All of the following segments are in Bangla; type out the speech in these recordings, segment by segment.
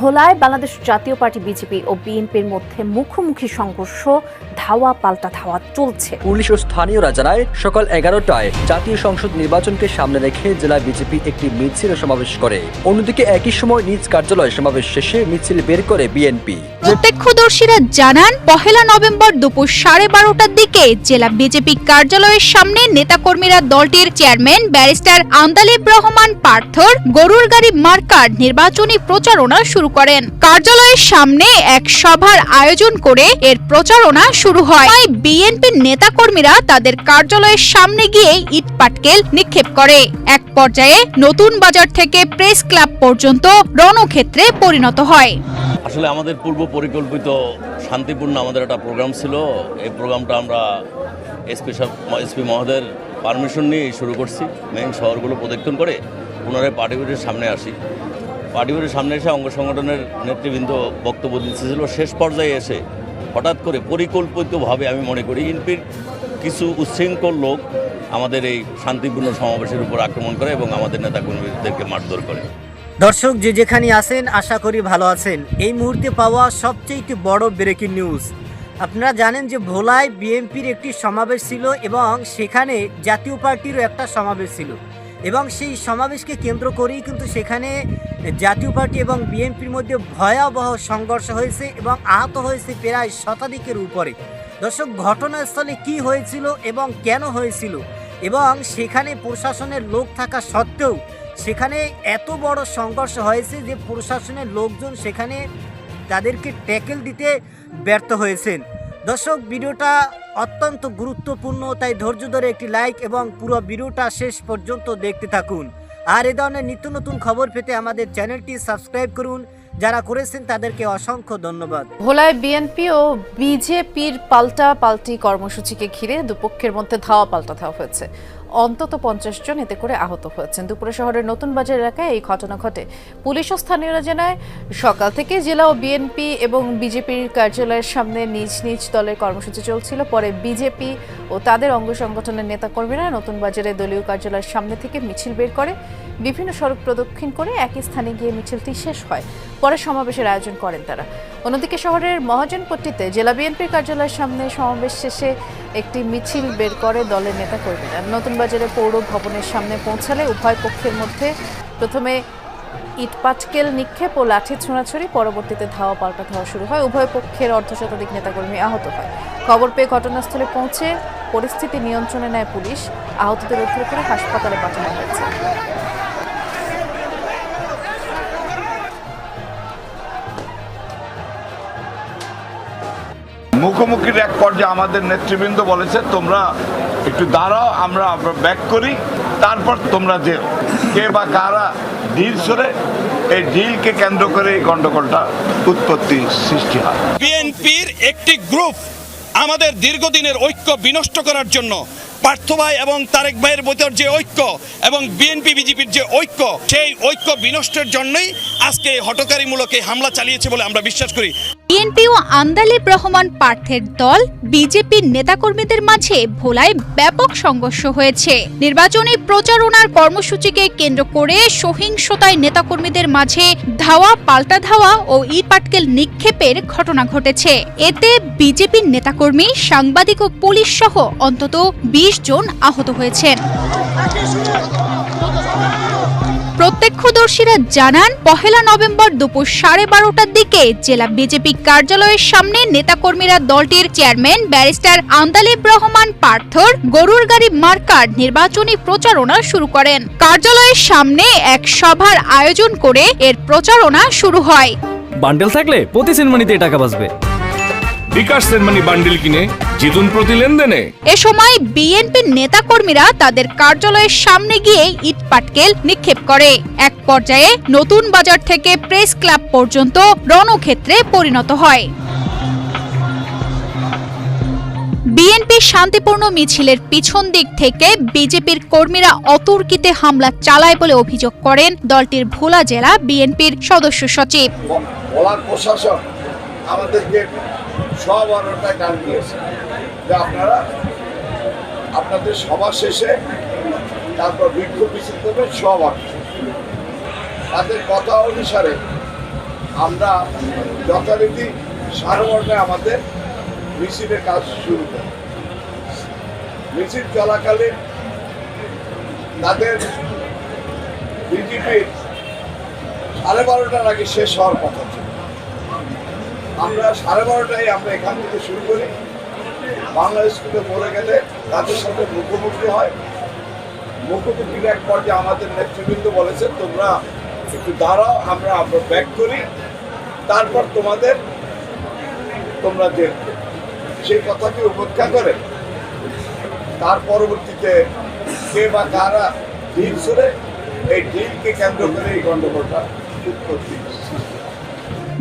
ভোলায় বাংলাদেশ জাতীয় পার্টি বিজেপি ও বিএনপির মধ্যে মুখোমুখি সংঘর্ষ ধাওয়া পাল্টা ধাওয়া চলছে। পুলিশ ও স্থানীয়রা জানায় সকাল এগারোটায় জাতীয় সংসদ নির্বাচনকে সামনে রেখে জেলা বিজেপি একটি মিছিল সমাবেশ করে। অন্যদিকে একই সময় নিজ কার্যালয় সমাবেশ শেষে মিছিল বের করে বিএনপি। প্রত্যক্ষদর্শীরা জানান পহেলা নভেম্বর দুপুর সাড়ে বারোটার দিকে জেলা বিজেপি কার্যালয়ের সামনে নেতাকর্মীরা দলটির চেয়ারম্যান ব্যারিস্টার আন্দালিব রহমান পার্থর গরুর গাড়ি মার্কার নির্বাচনী প্রচারণা শুরু করেন। কার্যালয়ের সামনে এক সভার আয়োজন করে এর প্রচারণা শুরু হয়। তাই বিএনপির নেতাকর্মীরা তাদের কার্যালয়ের সামনে গিয়ে ইট পাটকেল নিক্ষেপ করে। এক পর্যায়ে নতুন বাজার থেকে প্রেস ক্লাব পর্যন্ত রণক্ষেত্রে পরিণত হয়। আসলে আমাদের পূর্ব পরিকল্পিত শান্তিপূর্ণ আমাদের একটা প্রোগ্রাম ছিল। এই প্রোগ্রামটা আমরা এসপি এসপি মহোদয়ের পারমিশন নিয়ে শুরু করছি। মেইন শহরগুলো প্রদক্ষিণ করে পুনরায় পার্টিগুলির সামনে আসি। পার্টিগুলির সামনে এসে অঙ্গ সংগঠনের নেতৃবৃন্দ বক্তব্য দিচ্ছিল শেষ পর্যায়ে এসে হঠাৎ করে পরিকল্পিতভাবে আমি মনে করি ইনপির কিছু উচ্ছৃঙ্খল লোক আমাদের এই শান্তিপূর্ণ সমাবেশের উপর আক্রমণ করে এবং আমাদের নেতাকর্মীদেরকে মারধর করে। দর্শক, যে যেখানে আছেন, আশা করি ভালো আছেন। এই মুহূর্তে পাওয়া সবচেয়ে বড় ব্রেকিং নিউজ আপনারা জানেন যে ভোলায় বিএনপির একটি সমাবেশ ছিল এবং সেখানে জাতীয় পার্টিরও একটা সমাবেশ ছিল। এবং সেই সমাবেশকে কেন্দ্র করেই কিন্তু সেখানে জাতীয় পার্টি এবং বিএনপির মধ্যে ভয়াবহ সংঘর্ষ হয়েছে এবং আহত হয়েছে প্রায় শতাধিকের উপরে। দর্শক, ঘটনাস্থলে কি হয়েছিল এবং কেন হয়েছিল? এবং সেখানে প্রশাসনের লোক থাকা সত্ত্বেও সেখানে এত বড় সংঘর্ষ হয়েছে যে প্রশাসনের লোকজন সেখানে তাদেরকে ট্যাকেল দিতে ব্যর্থ হয়েছেন। দর্শক, ভিডিওটা অত্যন্ত গুরুত্বপূর্ণ, তাই ধৈর্য ধরে একটি লাইক এবং পুরো ভিডিওটা শেষ পর্যন্ত দেখতে থাকুন। আর এ ধরনের নিত্য নতুন খবর পেতে আমাদের চ্যানেলটি সাবস্ক্রাইব করুন। যারা করেছেন তাদেরকে অসংখ্য ধন্যবাদ। ভোলায় বিএনপি ও বিজেপির পাল্টা পাল্টি কর্মসূচিকে ঘিরে দুপক্ষের মধ্যে ধাওয়া পাল্টা ধাওয়া হয়েছে। অন্তত পঞ্চাশ জন এতে করে আহত হয়েছেন। দুপুরে শহরের নতুন বাজার এলাকায় এই ঘটনা ঘটে। পুলিশ ও স্থানীয়রা জানায়, সকাল থেকে জেলা ও বিএনপি এবং বিজেপির কার্যালয়ের সামনে নিজ নিজ দলের কর্মসূচি চলছিল। পরে বিজেপি ও তাদের অঙ্গ সংগঠনের নেতাকর্মীরা নতুন বাজারে দলীয় কার্যালয়ের সামনে থেকে মিছিল বের করে, বিভিন্ন সড়ক প্রদক্ষিণ করে একই স্থানে গিয়ে মিছিলটি শেষ হয়। পরে সমাবেশের আয়োজন করেন তারা। অন্যদিকে শহরের মহাজনপট্টিতে জেলা বিএনপির কার্যালয়ের সামনে সমাবেশ শেষে একটি মিছিল বের করে দলের নেতাকর্মীরা নতুন বাজারে পৌর ভবনের সামনে পৌঁছালে উভয় পক্ষের মধ্যে প্রথমে ইটপাটকেল নিক্ষেপ ও লাঠি ছোঁড়াছড়ি, পরবর্তীতে ধাওয়া পাল্টা ধাওয়া শুরু হয়। উভয় পক্ষের অর্ধশতাধিক নেতাকর্মী আহত হয়। খবর পেয়ে ঘটনাস্থলে পৌঁছে পরিস্থিতি নিয়ন্ত্রণে নেয় পুলিশ। আহতদের উদ্ধার করে হাসপাতালে পাঠানো হয়েছে। মুখোমুখির এক পর্যায়ে আমাদের নেতৃবৃন্দ বলেছে, তোমরা একটু দাঁড়াও, আমরা ব্যাক করি। তারপর তোমরা যে কে বা কারা ডিল সরে, এই ডিলকে কেন্দ্র করে এই গন্ডগোলটা উৎপত্তি সৃষ্টি হয়। বিএনপির একটি গ্রুপ আমাদের দীর্ঘদিনের ঐক্য বিনষ্ট করার জন্য, পার্থ ভাই এবং তারেক ভাইয়ের ভিতর যে ঐক্য এবং বিএনপি, বিজেপির যে ঐক্য, সেই ঐক্য বিনষ্টের জন্যই আজকে হটকারীমূলক এই হামলা চালিয়েছে বলে আমরা বিশ্বাস করি। বিএনপি ও আন্দালিব রহমান পার্থের দল বিজেপির নেতাকর্মীদের মাঝে ভোলায় ব্যাপক সংঘর্ষ হয়েছে। নির্বাচনী প্রচারণার কর্মসূচিকে কেন্দ্র করে সহিংসতায় নেতাকর্মীদের মাঝে ধাওয়া, পাল্টা ধাওয়া ও ইট পাটকেল নিক্ষেপের ঘটনা ঘটেছে। এতে বিজেপির নেতাকর্মী, সাংবাদিক ও পুলিশ সহ অন্তত বিশ জন আহত হয়েছেন। প্রত্যক্ষদর্শীরা জানান, পহেলা নভেম্বর দুপুর সাড়ে বারোটার দিকে জেলা বিজেপি কার্যালয়ের সামনে নেতাকর্মীরা দলটির চেয়ারম্যান, ব্যারিস্টার আন্দালিব রহমান পার্থর গরুর গাড়ি মার্কার নির্বাচনী প্রচারণা শুরু করেন। কার্যালয়ের সামনে এক সভার আয়োজন করে এর প্রচারণা শুরু হয়। বান্ডেল থাকলে প্রতি সেনমানিতে টাকা বাঁচবে। বিকাশ সেনমানি বান্ডিল কিনে জিতুন প্রতি লেনদেনে। এ সময় বিএনপির নেতাকর্মীরা তাদের কার্যালয়ের সামনে গিয়ে ইট পাটকেল নিক্ষেপ করে। এক পর্যায়ে নতুন বাজার থেকে প্রেস ক্লাব পর্যন্ত রণক্ষেত্রে পরিণত হয়। বিএনপি শান্তিপূর্ণ মিছিলের পিছন দিক থেকে বিজেপির কর্মীরা অতর্কিতে হামলা চালায় বলে অভিযোগ করেন দলটির ভোলা জেলা বিএনপির সদস্য সচিব। প্রশাসন আমাদেরকে সব গান দিয়েছে। যে আপনারা আপনাদের সভা শেষে তারপর বিক্ষোভ মিছিল করবেন, সব তাদের কথা অনুসারে আমরা যথারীতি সাড়ে বারোটায় আমাদের মিছিলের কাজ শুরু করি। মিছিল চলাকালীন তাদের বিজেপির সাড়ে বারোটার আগে শেষ হওয়ার কথা ছিল। আমরা সাড়ে বারোটায় আমরা এখান থেকে শুরু করি। বাংলা স্কুলে পড়ে গেলে তাদের সাথে মুখোমুখি হয়। মুখোমুখির এক পর্যায়ে আমাদের নেতৃবৃন্দ বলেছে তোমরা একটু দাঁড়াও, আমরা আমরা ব্যাক করি। তারপর তোমাদের, তোমরা যে সেই কথাকে উপেক্ষা করে, তার পরবর্তীতে কে বা কারা ঢিল ছুড়ে এই ঢিলকে কেন্দ্র করে এই গণ্ডগোলটা উৎপত্তি।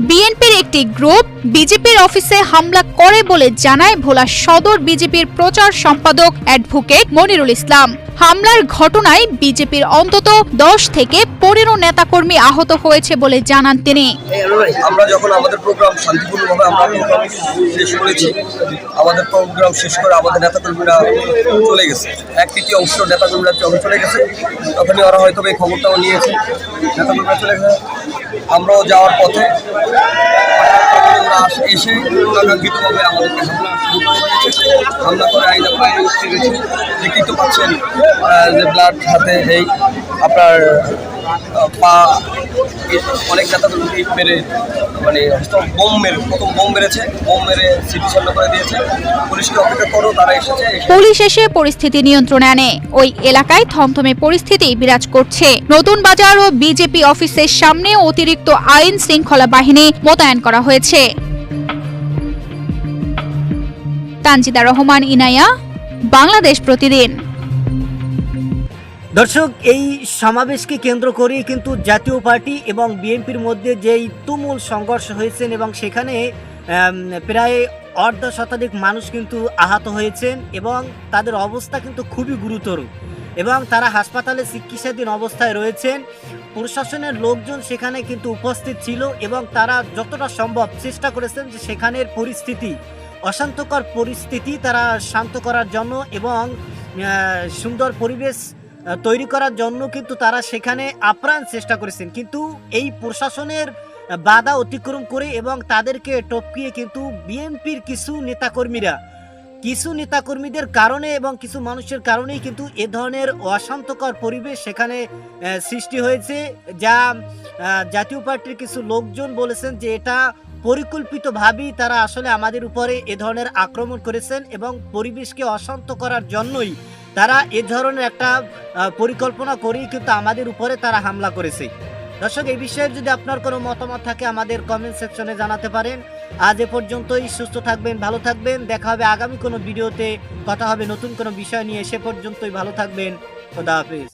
বিএনপির একটি গ্রুপ বিজেপির অফিসে হামলা করে বলে জানায় ভোলা সদর বিজেপির প্রচার সম্পাদক অ্যাডভোকেট মনিরুল ইসলাম। হামলার ঘটনায় বিজেপির অন্তত দশ থেকে পনেরো নেতাকর্মী আহত হয়েছে বলে জানান তিনি। আমরা যখন আমাদের প্রোগ্রাম শান্তিপূর্ণভাবে আমরা শেষ করেছি, আমাদের প্রোগ্রাম শেষ করে আমাদের নেতাকর্মীরা চলে গেছে। এক তৃতীয় অংশ নেতাকর্মীরা চলে গেছে, তখনই ওরা হয়তো এই খবরটাও নিয়েছে, নেতাকর্মীরা চলে গেছে। আমরাও যাওয়ার পথে এসে আমাদেরকে হামলা শুরু হামলা করে বাইরে উঠতে গেছে। দেখতেই তো পাচ্ছেন যে ব্লাড হাতে এই আপনার পা অনেক মেরে মানে বোম মেরে, প্রথম বোম মেরেছে, বোম মেরে করে দিয়েছে। পুলিশ এসে পরিস্থিতি নিয়ন্ত্রণে আনে। ওই এলাকায় থমথমে পরিস্থিতি বিরাজ করছে। নতুন বাজার ও বিজেপি অফিসের সামনে অতিরিক্ত আইন শৃঙ্খলা বাহিনী মোতায়েন করা হয়েছে। তানজিদা রহমান, ইনায়া, বাংলাদেশ প্রতিদিন। দর্শক, এই সমাবেশকে কেন্দ্র করে কিন্তু জাতীয় পার্টি এবং বিএনপির মধ্যে যেই তুমুল সংঘর্ষ হয়েছেন এবং সেখানে প্রায় অর্ধ শতাধিক মানুষ কিন্তু আহত হয়েছেন এবং তাদের অবস্থা কিন্তু খুবই গুরুতর এবং তারা হাসপাতালে চিকিৎসাধীন অবস্থায় রয়েছেন। প্রশাসনের লোকজন সেখানে কিন্তু উপস্থিত ছিল এবং তারা যতটা সম্ভব চেষ্টা করেছেন যে সেখানের পরিস্থিতি অশান্তকর পরিস্থিতি তারা শান্ত করার জন্য এবং সুন্দর পরিবেশ তৈরি করার জন্য কিন্তু তারা সেখানে আপ্রাণ চেষ্টা করেছেন। কিন্তু এই প্রশাসনের বাধা অতিক্রম করে এবং তাদেরকে টপকিয়ে কিন্তু বিএনপির কিছু নেতাকর্মীরা, কিছু নেতাকর্মীদের কারণে এবং কিছু মানুষের কারণেই কিন্তু এ ধরনের অশান্তকর পরিবেশ সেখানে সৃষ্টি হয়েছে, যা জাতীয় পার্টির কিছু লোকজন বলেছেন যে এটা পরিকল্পিতভাবেই তারা আসলে আমাদের উপরে এ ধরনের আক্রমণ করেছেন এবং পরিবেশকে অশান্ত করার জন্যই তারা এ ধরনের একটা পরিকল্পনা করেই কিন্তু আমাদের উপরে তারা হামলা করেছে। দর্শক, এই বিষয়ে যদি আপনার কোনো মতামত থাকে, আমাদের কমেন্ট সেকশনে জানাতে পারেন। আজ এ পর্যন্তই, সুস্থ থাকবেন, ভালো থাকবেন। দেখা হবে আগামী কোনো ভিডিওতে। কথা হবে নতুন কোনো বিষয় নিয়ে। সে পর্যন্তই ভালো থাকবেন। খোদা হাফিজ।